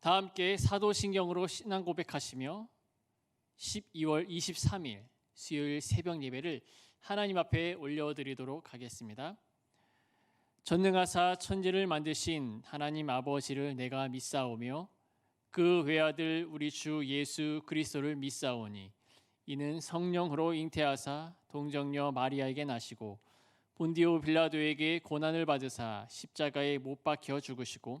다 함께 사도신경으로 신앙 고백하시며 12월 23일 수요일 새벽 예배를 하나님 앞에 올려드리도록 하겠습니다. 전능하사 천지를 만드신 하나님 아버지를 내가 믿사오며 그 외아들 우리 주 예수 그리스도를 믿사오니 이는 성령으로 잉태하사 동정녀 마리아에게 나시고 본디오 빌라도에게 고난을 받으사 십자가에 못 박혀 죽으시고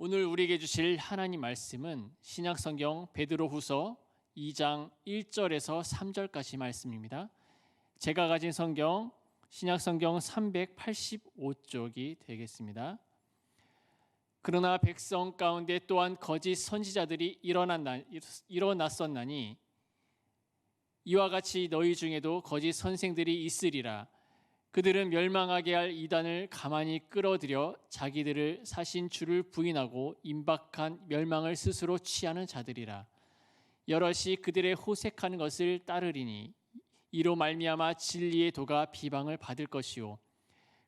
오늘 우리에게 주실 하나님 말씀은 신약성경 베드로후서 2장 1절에서 3절까지 말씀입니다. 제가 가진 성경 신약성경 385쪽이 되겠습니다. 그러나 백성 가운데 또한 거짓 선지자들이 일어났나, 일어났었나니 이와 같이 너희 중에도 거짓 선생들이 있으리라. 그들은 멸망하게 할 이단을 가만히 끌어들여 자기들을 사신 주를 부인하고 임박한 멸망을 스스로 취하는 자들이라. 여럿이 그들의 호색하는 것을 따르리니 이로 말미암아 진리의 도가 비방을 받을 것이요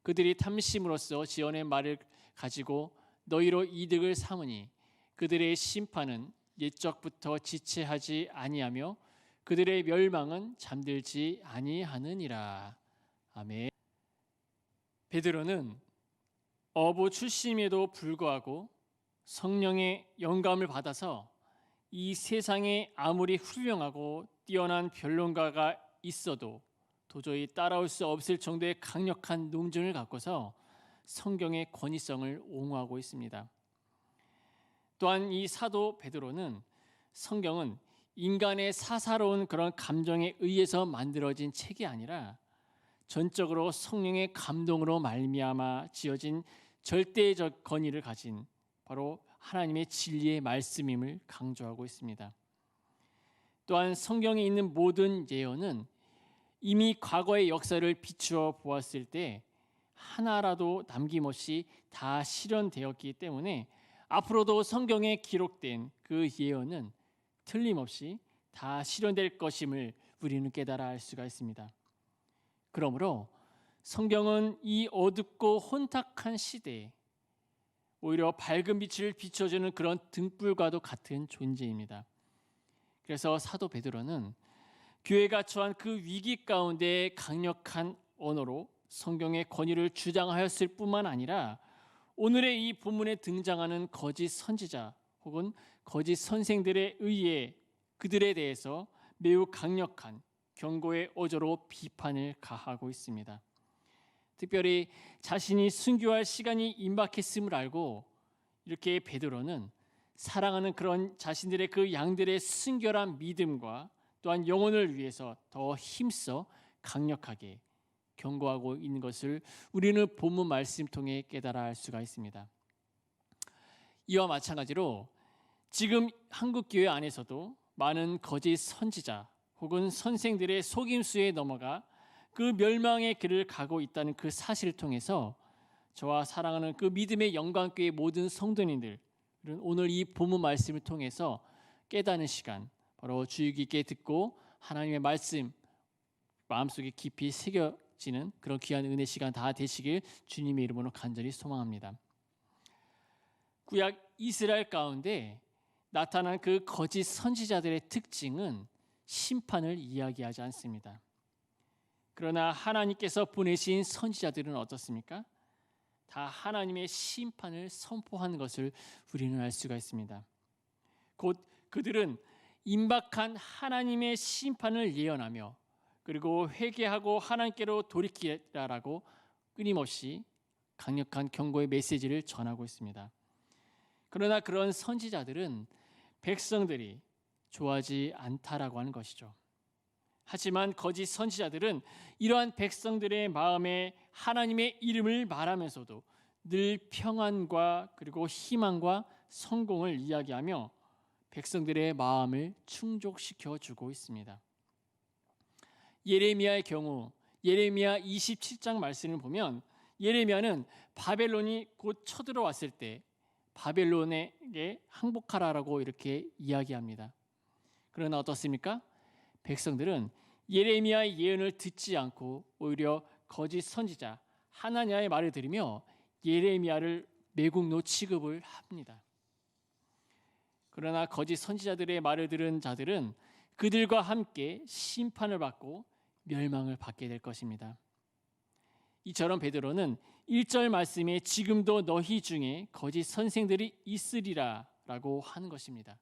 그들이 탐심으로써 지어낸 말을 가지고 너희로 이득을 삼으니 그들의 심판은 옛적부터 지체하지 아니하며 그들의 멸망은 잠들지 아니하느니라. 아멘. 베드로는 어부 출신임에도 불구하고 성령의 영감을 받아서 이 세상에 아무리 훌륭하고 뛰어난 변론가가 있어도 도저히 따라올 수 없을 정도의 강력한 논증을 갖고서 성경의 권위성을 옹호하고 있습니다. 또한 이 사도 베드로는 성경은 인간의 사사로운 그런 감정에 의해서 만들어진 책이 아니라 전적으로 성령의 감동으로 말미암아 지어진 절대적 권위를 가진 바로 하나님의 진리의 말씀임을 강조하고 있습니다. 또한 성경에 있는 모든 예언은 이미 과거의 역사를 비추어 보았을 때 하나라도 남김없이 다 실현되었기 때문에 앞으로도 성경에 기록된 그 예언은 틀림없이 다 실현될 것임을 우리는 깨달아 알 수가 있습니다. 그러므로 성경은 이 어둡고 혼탁한 시대에 오히려 밝은 빛을 비춰주는 그런 등불과도 같은 존재입니다. 그래서 사도 베드로는 교회가 처한 그 위기 가운데 강력한 언어로 성경의 권위를 주장하였을 뿐만 아니라 오늘의 이 본문에 등장하는 거짓 선지자 혹은 거짓 선생들에 의해 그들에 대해서 매우 강력한 경고의 어조로 비판을 가하고 있습니다. 특별히 자신이 순교할 시간이 임박했음을 알고 이렇게 베드로는 사랑하는 그런 자신들의 그 양들의 순결한 믿음과 또한 영혼을 위해서 더 힘써 강력하게 경고하고 있는 것을 우리는 본문 말씀 통해 깨달아 알 수가 있습니다. 이와 마찬가지로 지금 한국 교회 안에서도 많은 거짓 선지자 혹은 선생들의 속임수에 넘어가 그 멸망의 길을 가고 있다는 그 사실을 통해서 저와 사랑하는 그 믿음의 영광교회 모든 성도님들 오늘 이 본문 말씀을 통해서 깨닫는 시간 바로 주의 깊게 듣고 하나님의 말씀 마음속에 깊이 새겨지는 그런 귀한 은혜 시간 다 되시길 주님의 이름으로 간절히 소망합니다. 구약 이스라엘 가운데 나타난 그 거짓 선지자들의 특징은 심판을 이야기하지 않습니다. 그러나 하나님께서 보내신 선지자들은 어떻습니까? 다 하나님의 심판을 선포한 것을 우리는 알 수가 있습니다. 곧 그들은 임박한 하나님의 심판을 예언하며 그리고 회개하고 하나님께로 돌이키라라고 끊임없이 강력한 경고의 메시지를 전하고 있습니다. 그러나 그런 선지자들은 백성들이 좋아하지 않다라고 하는 것이죠. 하지만 거짓 선지자들은 이러한 백성들의 마음에 하나님의 이름을 말하면서도 늘 평안과 그리고 희망과 성공을 이야기하며 백성들의 마음을 충족시켜 주고 있습니다. 예레미야의 경우 예레미야 27장 말씀을 보면 예레미야는 바벨론이 곧 쳐들어왔을 때 바벨론에게 항복하라라고 이렇게 이야기합니다. 그러나 어떻습니까? 백성들은 예레미야의 예언을 듣지 않고 오히려 거짓 선지자 하나냐의 말을 들으며 예레미야를 매국노 취급을 합니다. 그러나 거짓 선지자들의 말을 들은 자들은 그들과 함께 심판을 받고 멸망을 받게 될 것입니다. 이처럼 베드로는 1절 말씀에 지금도 너희 중에 거짓 선생들이 있으리라라고 하는 것입니다.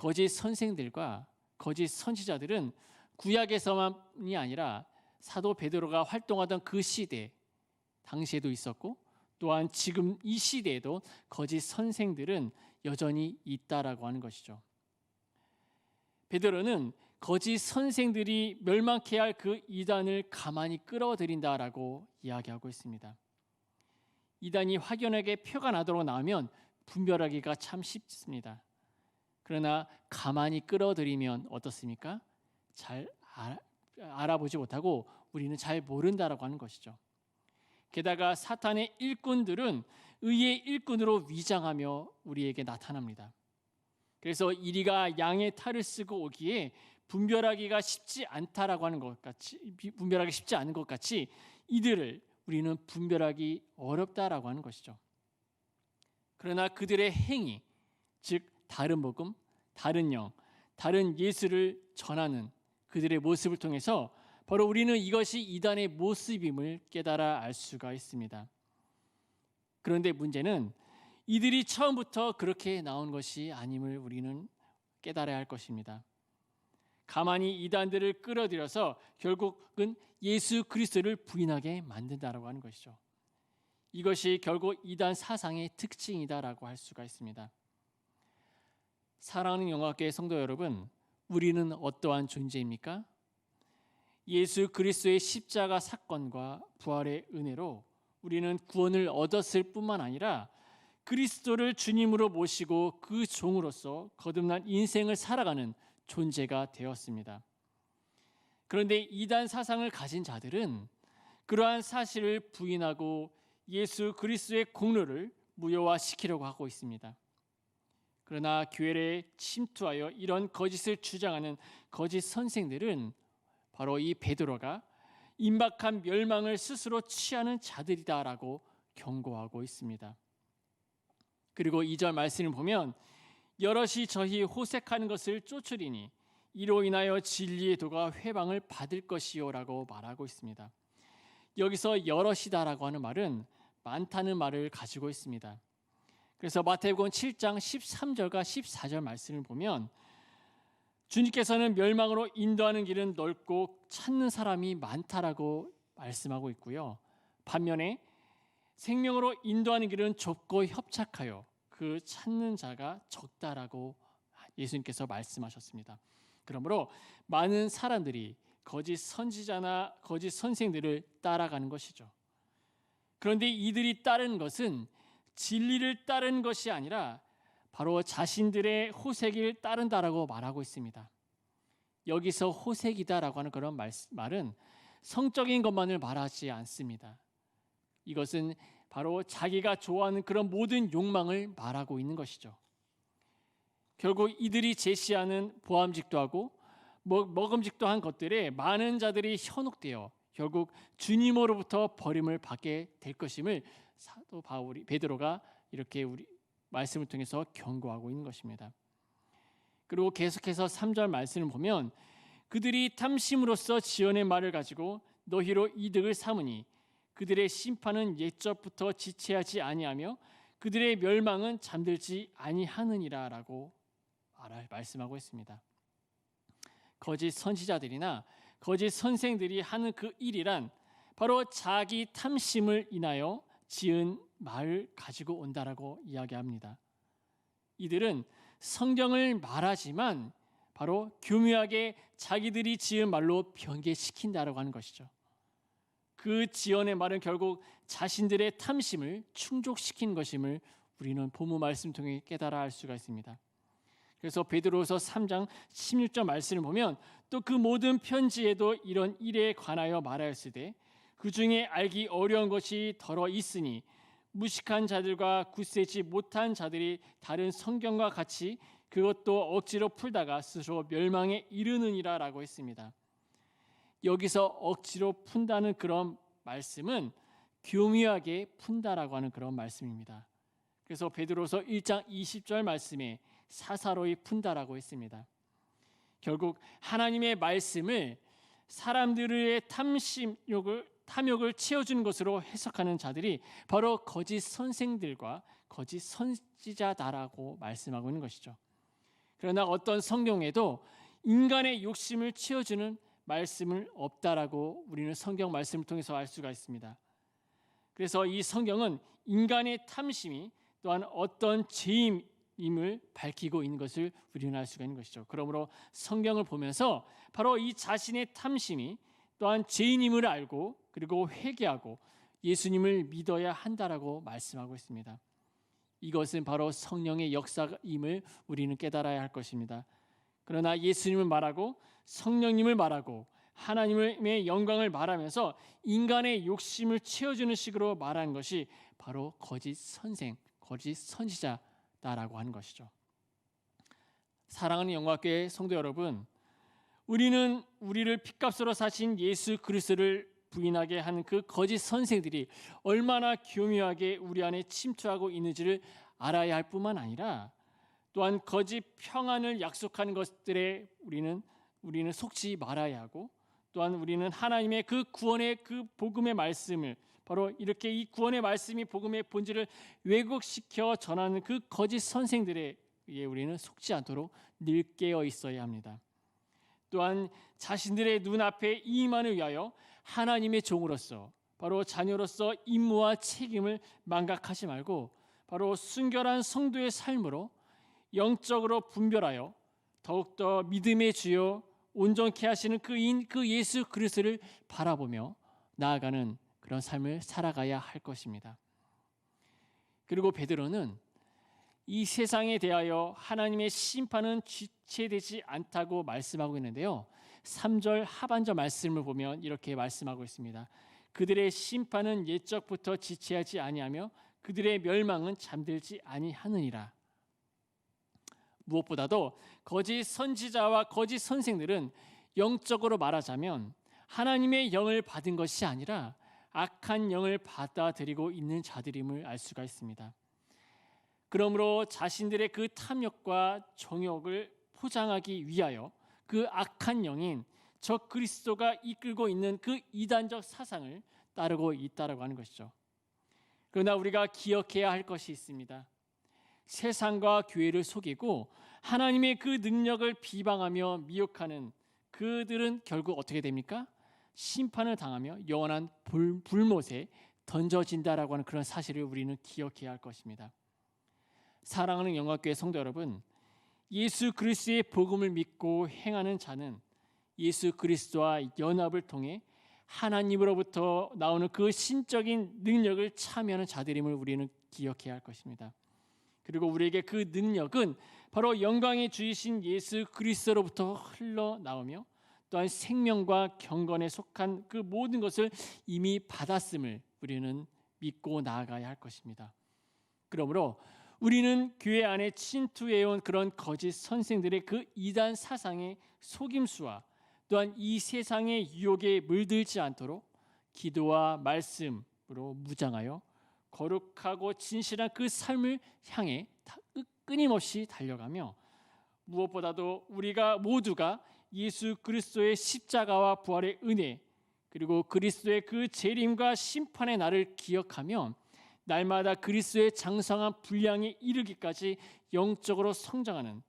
거짓 선생들과 거짓 선지자들은 구약에서만이 아니라 사도 베드로가 활동하던 그 시대 당시에도 있었고 또한 지금 이 시대에도 거짓 선생들은 여전히 있다라고 하는 것이죠. 베드로는 거짓 선생들이 멸망케 할 그 이단을 가만히 끌어들인다라고 이야기하고 있습니다. 이단이 확연하게 표가 나도록 나오면 분별하기가 참 쉽습니다. 그러나 가만히 끌어들이면 어떻습니까? 잘 알아, 알아 보지 못하고 우리는 잘 모른다라고 하는 것이죠. 게다가 사탄의 일꾼들은 의의 일꾼으로 위장하며 우리에게 나타납니다. 그래서 이리가 양의 탈을 쓰고 오기에 분별하기가 쉽지 않다라고 하는 것 같이 분별하기 쉽지 않은 것 같이 이들을 우리는 분별하기 어렵다라고 하는 것이죠. 그러나 그들의 행위, 즉 다른 복음, 다른 영, 다른 예수를 전하는 그들의 모습을 통해서 바로 우리는 이것이 이단의 모습임을 깨달아 알 수가 있습니다. 그런데 문제는 이들이 처음부터 그렇게 나온 것이 아님을 우리는 깨달아야 할 것입니다. 가만히 이단들을 끌어들여서 결국은 예수 그리스도를 부인하게 만든다라고 하는 것이죠. 이것이 결국 이단 사상의 특징이다라고 할 수가 있습니다. 사랑하는 영화계 성도 여러분, 우리는 어떠한 존재입니까? 예수 그리스도의 십자가 사건과 부활의 은혜로 우리는 구원을 얻었을 뿐만 아니라 그리스도를 주님으로 모시고 그 종으로서 거듭난 인생을 살아가는 존재가 되었습니다. 그런데 이단 사상을 가진 자들은 그러한 사실을 부인하고 예수 그리스도의 공로를 무효화시키려고 하고 있습니다. 그러나 교회에 침투하여 이런 거짓을 주장하는 거짓 선생들은 바로 이 베드로가 임박한 멸망을 스스로 취하는 자들이다라고 경고하고 있습니다. 그리고 2절 말씀을 보면 여럿이 저희 호색하는 것을 쫓으리니 이로 인하여 진리의 도가 회방을 받을 것이요라고 말하고 있습니다. 여기서 여럿이다라고 하는 말은 많다는 말을 가지고 있습니다. 그래서 마태복음 7장 13절과 14절 말씀을 보면 주님께서는 멸망으로 인도하는 길은 넓고 찾는 사람이 많다라고 말씀하고 있고요. 반면에 생명으로 인도하는 길은 좁고 협착하여 그 찾는 자가 적다라고 예수님께서 말씀하셨습니다. 그러므로 많은 사람들이 거짓 선지자나 거짓 선생들을 따라가는 것이죠. 그런데 이들이 따른 것은 진리를 따른 것이 아니라 바로 자신들의 호색을 따른다라고 말하고 있습니다. 여기서 호색이다라고 하는 그런 말, 말은 성적인 것만을 말하지 않습니다. 이것은 바로 자기가 좋아하는 그런 모든 욕망을 말하고 있는 것이죠. 결국 이들이 제시하는 보암직도 하고 먹음직도 한 것들에 많은 자들이 현혹되어 결국 주님으로부터 버림을 받게 될 것임을 사도 바울이 베드로가 이렇게 우리 말씀을 통해서 경고하고 있는 것입니다. 그리고 계속해서 3절 말씀을 보면 그들이 탐심으로써 지연의 말을 가지고 너희로 이득을 삼으니 그들의 심판은 옛적부터 지체하지 아니하며 그들의 멸망은 잠들지 아니하느니라라고 말씀하고 있습니다. 거짓 선지자들이나 거짓 선생들이 하는 그 일이란 바로 자기 탐심을 인하여 지은 말을 가지고 온다라고 이야기합니다. 이들은 성경을 말하지만 바로 교묘하게 자기들이 지은 말로 변개시킨다라고 하는 것이죠. 그 지연의 말은 결국 자신들의 탐심을 충족시킨 것임을 우리는 본문 말씀 통해 깨달아 알 수가 있습니다. 그래서 베드로서 3장 16절 말씀을 보면 또 그 모든 편지에도 이런 일에 관하여 말하였으되 그 중에 알기 어려운 것이 더러 있으니 무식한 자들과 굳세지 못한 자들이 다른 성경과 같이 그것도 억지로 풀다가 스스로 멸망에 이르느니라라고 했습니다. 여기서 억지로 푼다는 그런 말씀은 교묘하게 푼다라고 하는 그런 말씀입니다. 그래서 베드로서 1장 20절 말씀에 사사로이 푼다라고 했습니다. 결국 하나님의 말씀을 사람들의 탐심욕을 탐욕을 채워주는 것으로 해석하는 자들이 바로 거짓 선생들과 거짓 선지자다라고 말씀하고 있는 것이죠. 그러나 어떤 성경에도 인간의 욕심을 채워주는 말씀을 없다라고 우리는 성경 말씀을 통해서 알 수가 있습니다. 그래서 이 성경은 인간의 탐심이 또한 어떤 죄임을 밝히고 있는 것을 우리는 알 수가 있는 것이죠. 그러므로 성경을 보면서 바로 이 자신의 탐심이 또한 죄인임을 알고 그리고 회개하고 예수님을 믿어야 한다라고 말씀하고 있습니다. 이것은 바로 성령의 역사임을 우리는 깨달아야 할 것입니다. 그러나 예수님을 말하고 성령님을 말하고 하나님의 영광을 말하면서 인간의 욕심을 채워주는 식으로 말하는 것이 바로 거짓 선생, 거짓 선지자다라고 하는 것이죠. 사랑하는 영광교회 성도 여러분, 우리는 우리를 핏값으로 사신 예수 그리스도를 부인하게 한 그 거짓 선생들이 얼마나 교묘하게 우리 안에 침투하고 있는지를 알아야 할 뿐만 아니라 또한 거짓 평안을 약속하는 것들에 우리는 우리는 속지 말아야 하고 또한 우리는 하나님의 그 구원의 그 복음의 말씀을 바로 이렇게 이 구원의 말씀이 복음의 본질을 왜곡시켜 전하는 그 거짓 선생들에 의해 우리는 속지 않도록 늘 깨어 있어야 합니다. 또한 자신들의 눈앞에 이만을 위하여 하나님의 종으로서 바로 자녀로서 임무와 책임을 망각하지 말고 바로 순결한 성도의 삶으로 영적으로 분별하여 더욱더 믿음의 주요 온전케 하시는 그인 그 예수 그리스도를 바라보며 나아가는 그런 삶을 살아가야 할 것입니다. 그리고 베드로는 이 세상에 대하여 하나님의 심판은 지체되지 않다고 말씀하고 있는데요. 3절 하반절 말씀을 보면 이렇게 말씀하고 있습니다. 그들의 심판은 옛적부터 지체하지 아니하며 그들의 멸망은 잠들지 아니하느니라. 무엇보다도 거짓 선지자와 거짓 선생들은 영적으로 말하자면 하나님의 영을 받은 것이 아니라 악한 영을 받아들이고 있는 자들임을 알 수가 있습니다. 그러므로 자신들의 그 탐욕과 정욕을 포장하기 위하여 그 악한 영인 저 그리스도가 이끌고 있는 그 이단적 사상을 따르고 있다라고 하는 것이죠. 그러나 우리가 기억해야 할 것이 있습니다. 세상과 교회를 속이고 하나님의 그 능력을 비방하며 미혹하는 그들은 결국 어떻게 됩니까? 심판을 당하며 영원한 불, 불못에 던져진다라고 하는 그런 사실을 우리는 기억해야 할 것입니다. 사랑하는 영광교회 성도 여러분, 예수 그리스도의 복음을 믿고 행하는 자는 예수 그리스도와 연합을 통해 하나님으로부터 나오는 그 신적인 능력을 참여하는 자들임을 우리는 기억해야 할 것입니다. 그리고 우리에게 그 능력은 바로 영광의 주이신 예수 그리스도로부터 흘러나오며 또한 생명과 경건에 속한 그 모든 것을 이미 받았음을 우리는 믿고 나아가야 할 것입니다. 그러므로 우리는 교회 안에 침투해온 그런 거짓 선생들의 그 이단 사상의 속임수와 또한 이 세상의 유혹에 물들지 않도록 기도와 말씀으로 무장하여 거룩하고 진실한 그 삶을 향해 끊임없이 달려가며 무엇보다도 우리가 모두가 예수 그리스도의 십자가와 부활의 은혜 그리고 그리스도의 그 재림과 심판의 날을 기억하며 날마다 그리스도의 장성한 분량에 이르기까지 영적으로 성장하는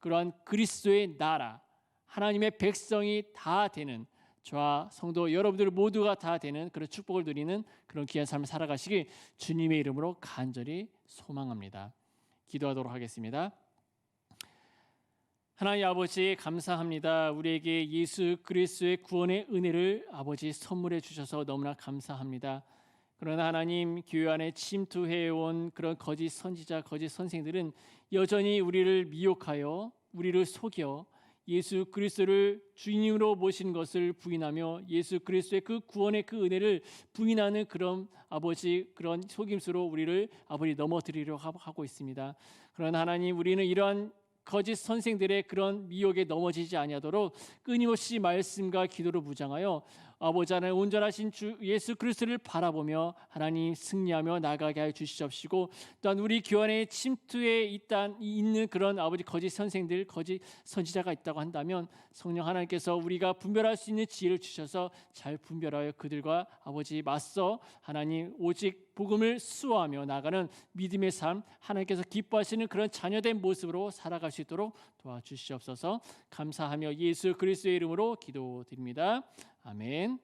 그러한 그리스도의 나라 하나님의 백성이 다 되는 저와 성도 여러분들 모두가 다 되는 그런 축복을 누리는 그런 귀한 삶을 살아가시길 주님의 이름으로 간절히 소망합니다. 기도하도록 하겠습니다. 하나님 아버지 감사합니다. 우리에게 예수 그리스도의 구원의 은혜를 아버지 선물해 주셔서 너무나 감사합니다. 그러나 하나님 교회 안에 침투해 온 그런 거짓 선지자, 거짓 선생들은 여전히 우리를 미혹하여 우리를 속여 예수 그리스도를 주님으로 모신 것을 부인하며 예수 그리스도의 그 구원의 그 은혜를 부인하는 그런 아버지 그런 속임수로 우리를 아버지 넘어뜨리려 하고 있습니다. 그러나 하나님 우리는 이러한 거짓 선생들의 그런 미혹에 넘어지지 아니하도록 끊임없이 말씀과 기도로 무장하여 아버지 하나님 온전하신 주 예수 그리스도를 바라보며 하나님 승리하며 나가게 하여 주시옵시고 또한 우리 교환에 침투해 있단 있는 그런 아버지 거짓 선생들 거짓 선지자가 있다고 한다면 성령 하나님께서 우리가 분별할 수 있는 지혜를 주셔서 잘 분별하여 그들과 아버지 맞서 하나님 오직 복음을 수호하며 나가는 믿음의 삶 하나님께서 기뻐하시는 그런 자녀된 모습으로 살아갈 수 있도록 도와주시옵소서 감사하며 예수 그리스도의 이름으로 기도드립니다. 아멘.